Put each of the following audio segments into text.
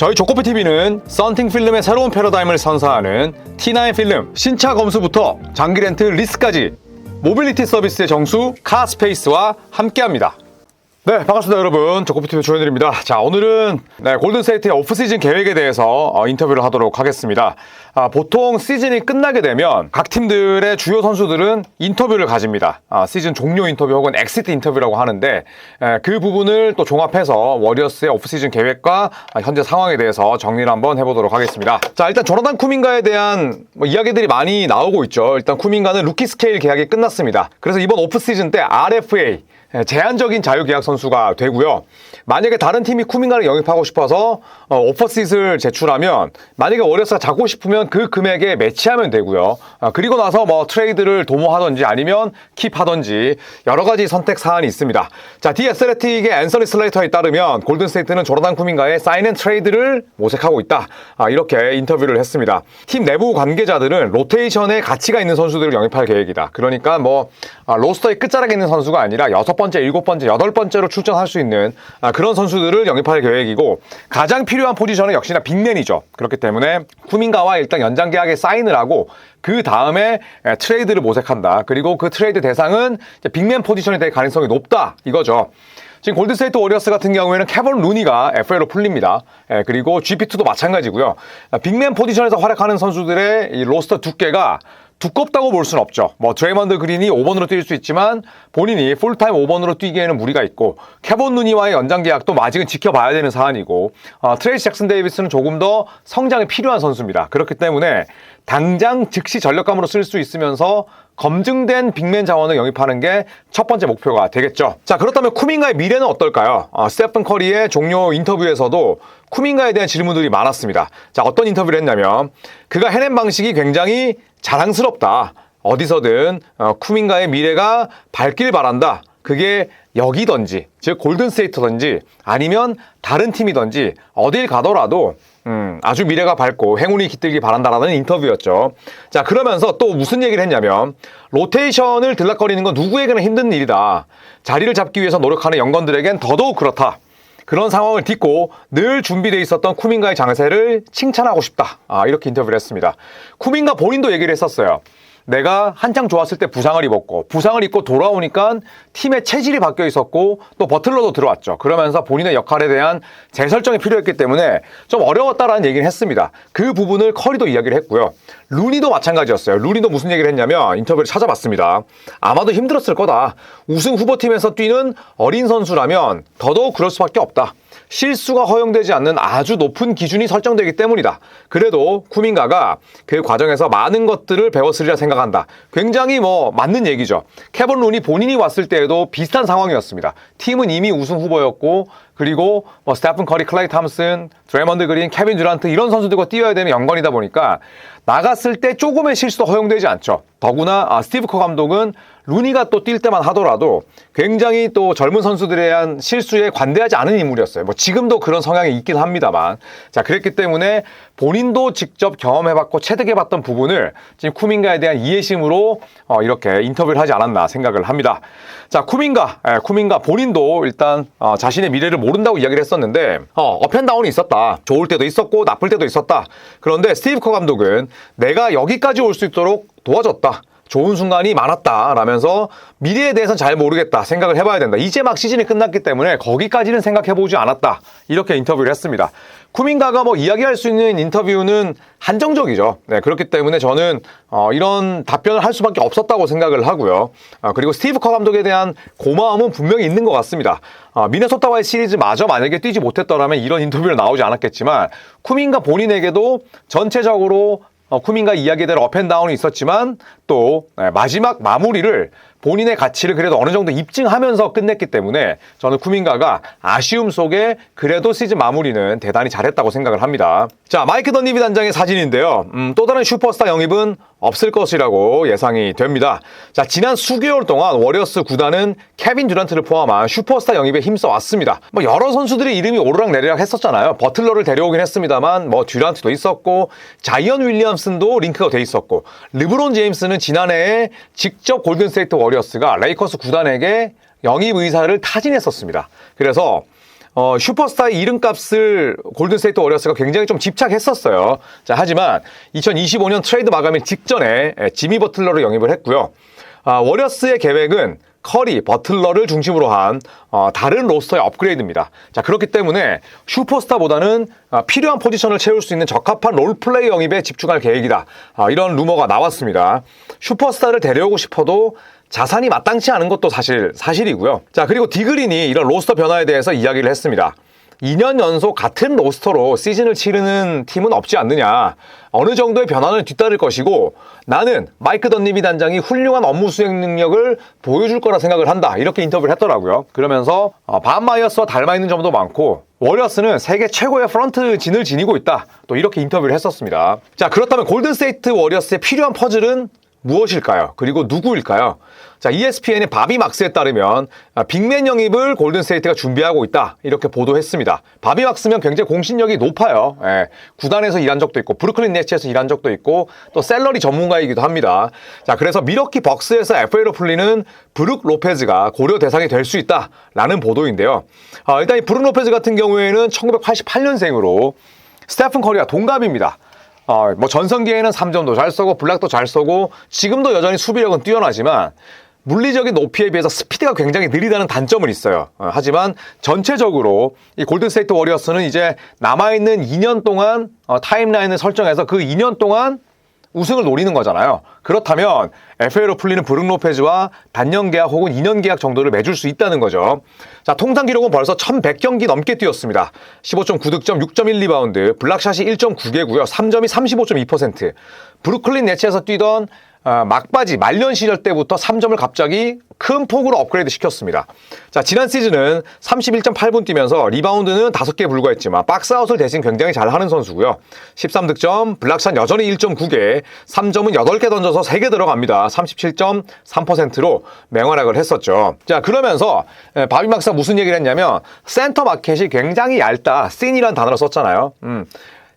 저희 조코피TV는 썬팅 필름의 새로운 패러다임을 선사하는 T9 필름 신차 검수부터 장기 렌트 리스까지 모빌리티 서비스의 정수 카스페이스와 함께합니다. 네, 반갑습니다, 여러분. 조코피TV 조현일입니다. 자, 오늘은 네, 골든세이트의 오프시즌 계획에 대해서 어, 인터뷰를 하도록 하겠습니다. 아, 보통 시즌이 끝나게 되면 각 팀들의 주요 선수들은 인터뷰를 가집니다. 아, 시즌 종료 인터뷰 혹은 엑시트 인터뷰라고 하는데 에, 그 부분을 또 종합해서 워리어스의 오프시즌 계획과 아, 현재 상황에 대해서 정리를 한번 해보도록 하겠습니다. 자, 일단 조나단 쿠민가에 대한 뭐 이야기들이 많이 나오고 있죠. 일단 쿠민가는 루키 스케일 계약이 끝났습니다. 그래서 이번 오프시즌 때 RFA 예, 제한적인 자유계약 선수가 되고요. 만약에 다른 팀이 쿠밍가를 영입하고 싶어서 어, 오퍼시트를 제출하면 만약에 워리어스가 잡고 싶으면 그 금액에 매치하면 되고요. 아, 그리고 나서 뭐 트레이드를 도모하든지 아니면 킵하든지 여러 가지 선택 사안이 있습니다. 자, 디 애슬레틱의 앤서니 슬레이터에 따르면 골든스테이트는 조르단 쿠밍가의 사인 앤 트레이드를 모색하고 있다. 아, 이렇게 인터뷰를 했습니다. 팀 내부 관계자들은 로테이션에 가치가 있는 선수들을 영입할 계획이다. 그러니까 뭐 아, 로스터의 끝자락에 있는 선수가 아니라 여섯 번째, 일곱 번째, 여덟 번째로 출전할 수 있는 아, 그런 선수들을 영입할 계획이고 가장 필요한 포지션은 역시나 빅맨이죠. 그렇기 때문에 쿠민가와 일단 연장 계약에 사인을 하고 그 다음에 에, 트레이드를 모색한다. 그리고 그 트레이드 대상은 빅맨 포지션이 될 가능성이 높다. 이거죠. 지금 골드스테이트 워리어스 같은 경우에는 캐번 루니가 FA로 풀립니다. 예, 그리고 GP2도 마찬가지고요. 아, 빅맨 포지션에서 활약하는 선수들의 이 로스터 두께가 두껍다고 볼 수는 없죠. 뭐 드레이먼드 그린이 5번으로 뛸 수 있지만 본인이 풀타임 5번으로 뛰기에는 무리가 있고 캐본 누니와의 연장 계약도 아직은 지켜봐야 되는 사안이고 어, 트레이시 잭슨 데이비스는 조금 더 성장이 필요한 선수입니다. 그렇기 때문에 당장 즉시 전력감으로 쓸 수 있으면서 검증된 빅맨 자원을 영입하는 게 첫 번째 목표가 되겠죠. 자 그렇다면 쿠민가의 미래는 어떨까요? 어, 스테픈 커리의 종료 인터뷰에서도 쿠민가에 대한 질문들이 많았습니다. 자 어떤 인터뷰를 했냐면 그가 해낸 방식이 굉장히 자랑스럽다. 어디서든 어, 쿠민가의 미래가 밝길 바란다. 그게 여기든지 즉 골든스테이트든지 아니면 다른 팀이든지 어딜 가더라도 음, 아주 미래가 밝고 행운이 깃들기 바란다라는 인터뷰였죠. 자 그러면서 또 무슨 얘기를 했냐면 로테이션을 들락거리는 건 누구에게나 힘든 일이다. 자리를 잡기 위해서 노력하는 연건들에겐 더더욱 그렇다. 그런 상황을 딛고 늘 준비되어 있었던 쿠민가의 장세를 칭찬하고 싶다. 아, 이렇게 인터뷰를 했습니다. 쿠민가 본인도 얘기를 했었어요. 내가 한창 좋았을 때 부상을 입었고 부상을 입고 돌아오니까 팀의 체질이 바뀌어 있었고 또 버틀러도 들어왔죠. 그러면서 본인의 역할에 대한 재설정이 필요했기 때문에 좀 어려웠다라는 얘기를 했습니다. 그 부분을 커리도 이야기를 했고요. 루니도 마찬가지였어요. 루니도 무슨 얘기를 했냐면 인터뷰를 찾아봤습니다. 아마도 힘들었을 거다. 우승 후보팀에서 뛰는 어린 선수라면 더더욱 그럴 수밖에 없다. 실수가 허용되지 않는 아주 높은 기준이 설정되기 때문이다. 그래도 쿠민가가 그 과정에서 많은 것들을 배웠으리라 생각한다. 굉장히 뭐 맞는 얘기죠. 캐번 룬이 본인이 왔을 때에도 비슷한 상황이었습니다. 팀은 이미 우승 후보였고 그리고 뭐 스테픈 커리, 클라이 탐슨, 드레먼드 그린, 케빈 듀란트 이런 선수들과 뛰어야 되는 연관이다 보니까 나갔을 때 조금의 실수도 허용되지 않죠. 더구나 아, 스티브 커 감독은 루니가 또 뛸 때만 하더라도 굉장히 또 젊은 선수들에 대한 실수에 관대하지 않은 인물이었어요. 뭐 지금도 그런 성향이 있긴 합니다만. 자, 그랬기 때문에 본인도 직접 경험해봤고 체득해봤던 부분을 지금 쿠민가에 대한 이해심으로 어, 이렇게 인터뷰를 하지 않았나 생각을 합니다. 자, 쿠민가, 예, 쿠민가 본인도 일단 어, 자신의 미래를 모른다고 이야기를 했었는데 어, 업앤다운이 있었다. 좋을 때도 있었고 나쁠 때도 있었다. 그런데 스티브 커 감독은 내가 여기까지 올 수 있도록 도와줬다. 좋은 순간이 많았다 라면서 미래에 대해서는 잘 모르겠다 생각을 해봐야 된다. 이제 막 시즌이 끝났기 때문에 거기까지는 생각해보지 않았다. 이렇게 인터뷰를 했습니다. 쿠민가가 뭐 이야기할 수 있는 인터뷰는 한정적이죠. 네, 그렇기 때문에 저는 어, 이런 답변을 할 수밖에 없었다고 생각을 하고요. 아, 그리고 스티브 커 감독에 대한 고마움은 분명히 있는 것 같습니다. 아, 미네소타와의 시리즈마저 만약에 뛰지 못했더라면 이런 인터뷰를 나오지 않았겠지만 쿠민가 본인에게도 전체적으로 어, 쿠민가 이야기대로 업앤다운이 있었지만 또 네, 마지막 마무리를 본인의 가치를 그래도 어느 정도 입증하면서 끝냈기 때문에 저는 쿠민가가 아쉬움 속에 그래도 시즌 마무리는 대단히 잘했다고 생각을 합니다. 자, 마이크 던니비 단장의 사진인데요. 음, 또 다른 슈퍼스타 영입은 없을 것이라고 예상이 됩니다. 자, 지난 수개월 동안 워리어스 구단은 케빈 듀란트를 포함한 슈퍼스타 영입에 힘써 왔습니다. 뭐 여러 선수들의 이름이 오르락내리락 했었잖아요. 버틀러를 데려오긴 했습니다만 뭐 듀란트도 있었고 자이언 윌리엄슨도 링크가 돼 있었고 르브론 제임스는 지난해에 직접 골든스테이트 워 리어스가 레이커스 구단에게 영입 의사를 타진했었습니다. 그래서 어, 슈퍼스타의 이름값을 골든스테이트 워리어스가 굉장히 좀 집착했었어요. 자, 하지만 2025년 트레이드 마감일 직전에 에, 지미 버틀러를 영입을 했고요. 아, 워리어스의 계획은 커리, 버틀러를 중심으로 한 어, 다른 로스터의 업그레이드입니다. 자 그렇기 때문에 슈퍼스타보다는 아, 필요한 포지션을 채울 수 있는 적합한 롤플레이 영입에 집중할 계획이다. 아, 이런 루머가 나왔습니다. 슈퍼스타를 데려오고 싶어도 자산이 마땅치 않은 것도 사실 사실이고요. 자 그리고 디그린이 이런 로스터 변화에 대해서 이야기를 했습니다. 2년 연속 같은 로스터로 시즌을 치르는 팀은 없지 않느냐. 어느 정도의 변화는 뒤따를 것이고 나는 마이크 던니비 단장이 훌륭한 업무 수행 능력을 보여줄 거라 생각을 한다. 이렇게 인터뷰를 했더라고요. 그러면서 어, 반 마이어스와 닮아 있는 점도 많고 워리어스는 세계 최고의 프런트 진을 지니고 있다. 또 이렇게 인터뷰를 했었습니다. 자, 그렇다면 골든 스테이트 워리어스의 필요한 퍼즐은 무엇일까요? 그리고 누구일까요? 자, ESPN의 바비 막스에 따르면 아, 빅맨 영입을 골든스테이트가 준비하고 있다. 이렇게 보도했습니다. 바비 막스면 굉장히 공신력이 높아요. 예, 구단에서 일한 적도 있고 브루클린 네츠에서 일한 적도 있고 또 셀러리 전문가이기도 합니다. 자, 그래서 미러키 벅스에서 FA로 풀리는 브룩 로페즈가 고려 대상이 될 수 있다라는 보도인데요. 아, 일단 이 브룩 로페즈 같은 경우에는 1988년생으로 스테픈 커리와 동갑입니다. 어, 뭐 전성기에는 3점도 잘 쏘고 블락도 잘 쏘고 지금도 여전히 수비력은 뛰어나지만 물리적인 높이에 비해서 스피드가 굉장히 느리다는 단점은 있어요. 어, 하지만 전체적으로 이 골든스테이트 워리어스는 이제 남아있는 2년 동안 어, 타임라인을 설정해서 그 2년 동안 우승을 노리는 거잖아요. 그렇다면 FA로 풀리는 브룩 로페즈와 단년 계약 혹은 2년 계약 정도를 맺을 수 있다는 거죠. 자, 통산 기록은 벌써 1100경기 넘게 뛰었습니다. 15.9득점, 6.1리바운드, 블락샷이 1.9개고요. 3점이 35.2%. 브루클린 네츠에서 뛰던 어, 막바지 말년 시절 때부터 3점을 갑자기 큰 폭으로 업그레이드 시켰습니다. 자, 지난 시즌은 31.8분 뛰면서 리바운드는 5개 불과했지만 박스아웃을 대신 굉장히 잘하는 선수고요. 13득점, 블락샷 여전히 1.9개, 3점은 8개 던져서 3개 들어갑니다. 37.3%로 맹활약을 했었죠. 자, 그러면서 에, 바비 막사 무슨 얘기를 했냐면 센터 마켓이 굉장히 얇다. 씬이란 단어를 썼잖아요. 음.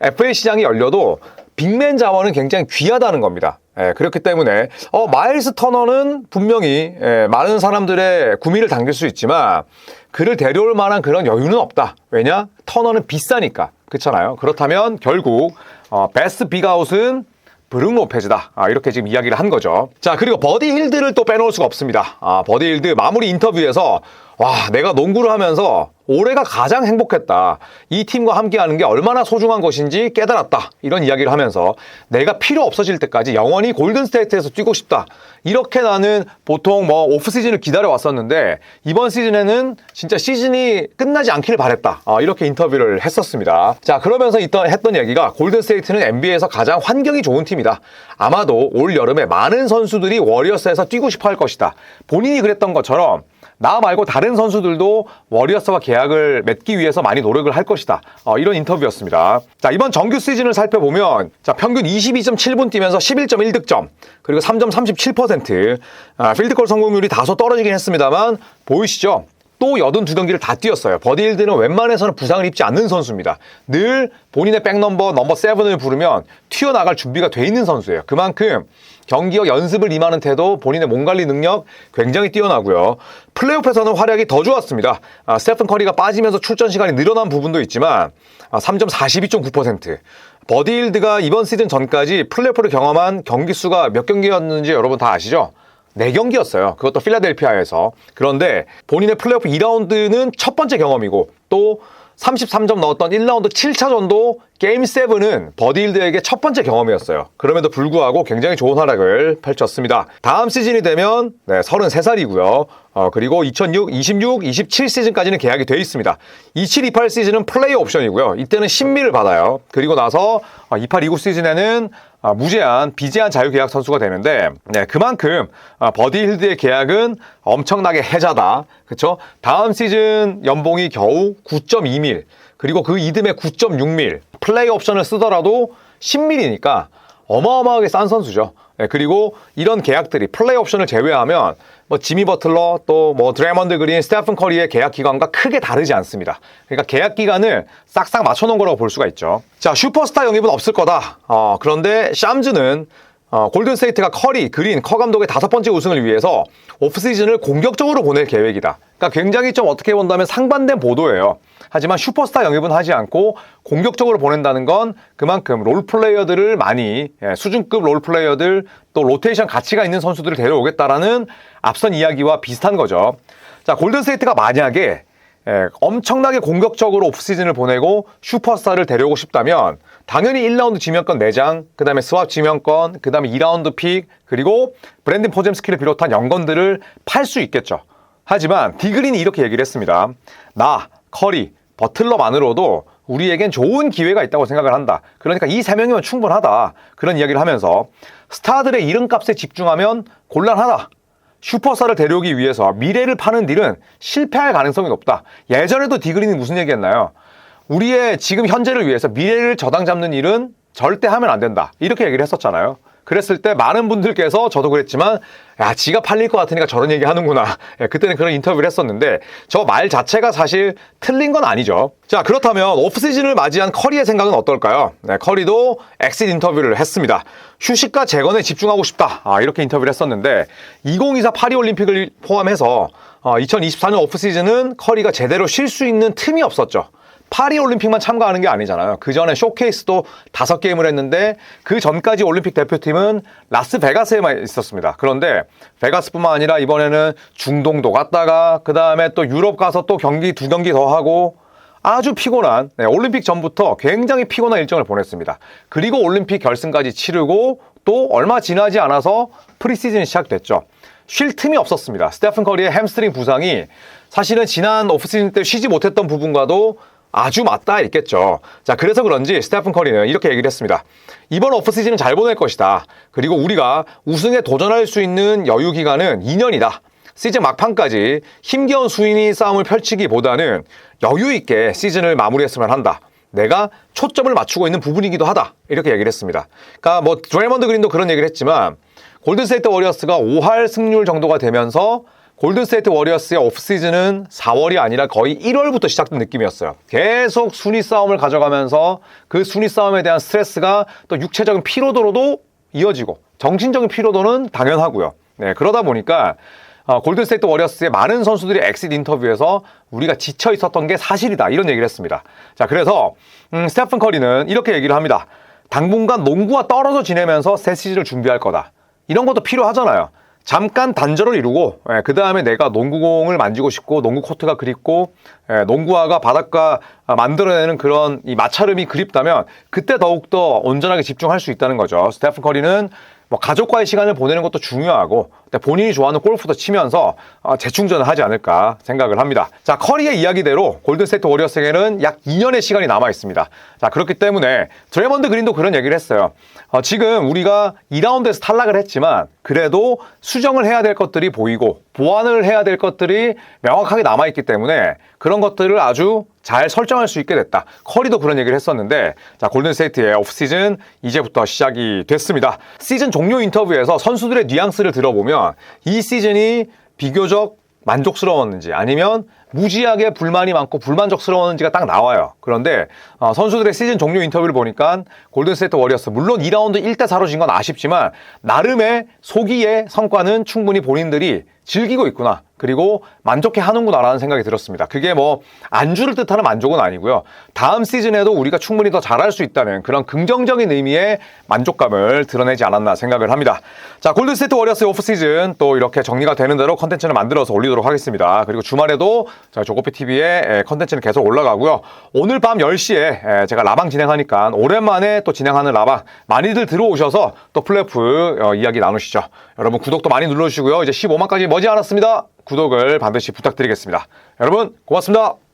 FA 시장이 열려도 빅맨 자원은 굉장히 귀하다는 겁니다. 예, 그렇기 때문에 어, 마일스 터너는 분명히 예, 많은 사람들의 구미를 당길 수 있지만 그를 데려올 만한 그런 여유는 없다. 왜냐? 터너는 비싸니까. 그렇잖아요. 그렇다면 결국 어, 베스트 빅아웃은 브룩 로페즈다. 아, 이렇게 지금 이야기를 한 거죠. 자, 그리고 버디 힐드를 또 빼놓을 수가 없습니다. 아, 버디 힐드 마무리 인터뷰에서 와, 내가 농구를 하면서 올해가 가장 행복했다. 이 팀과 함께하는 게 얼마나 소중한 것인지 깨달았다. 이런 이야기를 하면서 내가 필요 없어질 때까지 영원히 골든스테이트에서 뛰고 싶다. 이렇게 나는 보통 뭐 오프 시즌을 기다려 왔었는데 이번 시즌에는 진짜 시즌이 끝나지 않기를 바랬다. 아, 이렇게 인터뷰를 했었습니다. 자, 그러면서 있던 했던 얘기가 골든스테이트는 NBA에서 가장 환경이 좋은 팀이다. 아마도 올 여름에 많은 선수들이 워리어스에서 뛰고 싶어 할 것이다. 본인이 그랬던 것처럼 나 말고 다른 선수들도 워리어스와 계약을 맺기 위해서 많이 노력을 할 것이다. 어, 이런 인터뷰였습니다. 자, 이번 정규 시즌을 살펴보면 자, 평균 22.7분 뛰면서 11.1득점, 그리고 3점 37%, 아, 필드골 성공률이 다소 떨어지긴 했습니다만 보이시죠? 또 82경기를 다 뛰었어요. 버디힐드는 웬만해서는 부상을 입지 않는 선수입니다. 늘 본인의 백넘버 넘버 7을 부르면 튀어나갈 준비가 돼 있는 선수예요. 그만큼 경기와 연습을 임하는 태도, 본인의 몸 관리 능력 굉장히 뛰어나고요. 플레이오프에서는 활약이 더 좋았습니다. 아, 스테픈 커리가 빠지면서 출전 시간이 늘어난 부분도 있지만 아, 3점 42.9%. 버디힐드가 이번 시즌 전까지 플레이오프를 경험한 경기 수가 몇 경기였는지 여러분 다 아시죠? 4경기였어요. 그것도 필라델피아에서. 그런데 본인의 플레이오프 2라운드는 첫 번째 경험이고 또 33점 넣었던 1라운드 7차전도 게임 7은 버디힐드에게 첫 번째 경험이었어요. 그럼에도 불구하고 굉장히 좋은 활약을 펼쳤습니다. 다음 시즌이 되면 네, 33살이고요. 어, 그리고 2006, 26, 27 시즌까지는 계약이 돼 있습니다. 27, 28 시즌은 플레이 옵션이고요. 이때는 신미를 받아요. 그리고 나서 28, 29 시즌에는 아, 무제한 비제한 자유계약 선수가 되는데 네, 그만큼 아, 버디 힐드의 계약은 엄청나게 해자다. 그렇죠? 다음 시즌 연봉이 겨우 9.2밀 그리고 그 이듬해 9.6밀 플레이 옵션을 쓰더라도 10밀이니까 어마어마하게 싼 선수죠. 네, 그리고 이런 계약들이 플레이 옵션을 제외하면 뭐 지미 버틀러 또 뭐 드레먼드 그린, 스테픈 커리의 계약 기간과 크게 다르지 않습니다. 그러니까 계약 기간을 싹싹 맞춰놓은 거라고 볼 수가 있죠. 자 슈퍼스타 영입은 없을 거다. 어, 그런데 샴즈는 어, 골든스테이트가 커리, 그린, 커 감독의 다섯 번째 우승을 위해서 오프시즌을 공격적으로 보낼 계획이다. 그러니까 굉장히 좀 어떻게 본다면 상반된 보도예요. 하지만 슈퍼스타 영입은 하지 않고 공격적으로 보낸다는 건 그만큼 롤플레이어들을 많이 예, 수준급 롤플레이어들 또 로테이션 가치가 있는 선수들을 데려오겠다라는 앞선 이야기와 비슷한 거죠. 자 골든스테이트가 만약에 예, 엄청나게 공격적으로 오프시즌을 보내고 슈퍼스타를 데려오고 싶다면 당연히 1라운드 지명권 4장, 그 다음에 스왑 지명권, 그 다음에 2라운드 픽, 그리고 브랜든 포잼스키를 비롯한 연건들을 팔 수 있겠죠. 하지만 디그린이 이렇게 얘기를 했습니다. 나, 커리, 버틀러만으로도 우리에겐 좋은 기회가 있다고 생각을 한다. 그러니까 이 세 명이면 충분하다. 그런 이야기를 하면서 스타들의 이름값에 집중하면 곤란하다. 슈퍼스타를 데려오기 위해서 미래를 파는 딜은 실패할 가능성이 높다. 예전에도 디그린이 무슨 얘기했나요? 우리의 지금 현재를 위해서 미래를 저당 잡는 일은 절대 하면 안 된다. 이렇게 얘기를 했었잖아요. 그랬을 때 많은 분들께서 저도 그랬지만 야 지가 팔릴 것 같으니까 저런 얘기 하는구나. 예, 그때는 그런 인터뷰를 했었는데 저 말 자체가 사실 틀린 건 아니죠. 자 그렇다면 오프시즌을 맞이한 커리의 생각은 어떨까요? 네, 커리도 엑sit 인터뷰를 했습니다. 휴식과 재건에 집중하고 싶다. 아, 이렇게 인터뷰를 했었는데 2024 파리올림픽을 포함해서 어, 2024년 오프시즌은 커리가 제대로 쉴 수 있는 틈이 없었죠 파리 올림픽만 참가하는 게 아니잖아요. 그 전에 쇼케이스도 다섯 게임을 했는데 그 전까지 올림픽 대표팀은 라스베가스에만 있었습니다. 그런데 베가스뿐만 아니라 이번에는 중동도 갔다가 그 다음에 또 유럽 가서 또 경기 두 경기 더 하고 아주 피곤한 네, 올림픽 전부터 굉장히 피곤한 일정을 보냈습니다. 그리고 올림픽 결승까지 치르고 또 얼마 지나지 않아서 프리시즌이 시작됐죠. 쉴 틈이 없었습니다. 스테픈 커리의 햄스트링 부상이 사실은 지난 오프시즌 때 쉬지 못했던 부분과도 아주 맞닿아 있겠죠. 자, 그래서 그런지 스테픈 커리는 이렇게 얘기를 했습니다. 이번 오프시즌은 잘 보낼 것이다. 그리고 우리가 우승에 도전할 수 있는 여유 기간은 2년이다. 시즌 막판까지 힘겨운 수인이 싸움을 펼치기보다는 여유 있게 시즌을 마무리했으면 한다. 내가 초점을 맞추고 있는 부분이기도 하다. 이렇게 얘기를 했습니다. 그러니까 뭐 드레먼드 그린도 그런 얘기를 했지만 골든스테이트 워리어스가 5할 승률 정도가 되면서 골든스테이트 워리어스의 오프시즌은 4월이 아니라 거의 1월부터 시작된 느낌이었어요. 계속 순위 싸움을 가져가면서 그 순위 싸움에 대한 스트레스가 또 육체적인 피로도로도 이어지고 정신적인 피로도는 당연하고요. 네, 그러다 보니까 어, 골든스테이트 워리어스의 많은 선수들이 엑시트 인터뷰에서 우리가 지쳐 있었던 게 사실이다 이런 얘기를 했습니다. 자, 그래서 음, 스테픈 커리는 이렇게 얘기를 합니다. 당분간 농구와 떨어져 지내면서 새 시즌을 준비할 거다. 이런 것도 필요하잖아요. 잠깐 단절을 이루고 예, 그 다음에 내가 농구공을 만지고 싶고 농구 코트가 그립고 예, 농구화가 바닷가 만들어내는 그런 이 마찰음이 그립다면 그때 더욱더 온전하게 집중할 수 있다는 거죠. 스테픈 커리는 뭐 가족과의 시간을 보내는 것도 중요하고 본인이 좋아하는 골프도 치면서 어, 재충전을 하지 않을까 생각을 합니다. 자 커리의 이야기대로 골든스테이트 워리어스에게는 약 2년의 시간이 남아 있습니다. 자 그렇기 때문에 드레먼드 그린도 그런 얘기를 했어요. 어, 지금 우리가 2라운드에서 탈락을 했지만 그래도 수정을 해야 될 것들이 보이고 보완을 해야 될 것들이 명확하게 남아 있기 때문에 그런 것들을 아주 잘 설정할 수 있게 됐다. 커리도 그런 얘기를 했었는데 자 골든스테이트의 오프시즌 이제부터 시작이 됐습니다. 시즌 종료 인터뷰에서 선수들의 뉘앙스를 들어보면 이 시즌이 비교적 만족스러웠는지 아니면 무지하게 불만이 많고 불만족스러웠는지가 딱 나와요. 그런데 어, 선수들의 시즌 종료 인터뷰를 보니까 골든스테이트 워리어스 물론 2라운드 1대 4로 진 건 아쉽지만 나름의 소기의 성과는 충분히 본인들이 즐기고 있구나. 그리고 만족해 하는구나라는 생각이 들었습니다. 그게 뭐 안주를 뜻하는 만족은 아니고요. 다음 시즌에도 우리가 충분히 더 잘할 수 있다는 그런 긍정적인 의미의 만족감을 드러내지 않았나 생각을 합니다. 자, 골든스테이트 워리어스 오프 시즌 또 이렇게 정리가 되는 대로 컨텐츠를 만들어서 올리도록 하겠습니다. 그리고 주말에도 자, 조코피 TV에 컨텐츠는 계속 올라가고요. 오늘 밤 10시에 제가 라방 진행하니까 오랜만에 또 진행하는 라방 많이들 들어오셔서 또 플래프 어, 이야기 나누시죠. 여러분 구독도 많이 눌러주시고요. 이제 15만까지 머지 않았습니다. 구독을 반드시 부탁드리겠습니다. 여러분 고맙습니다.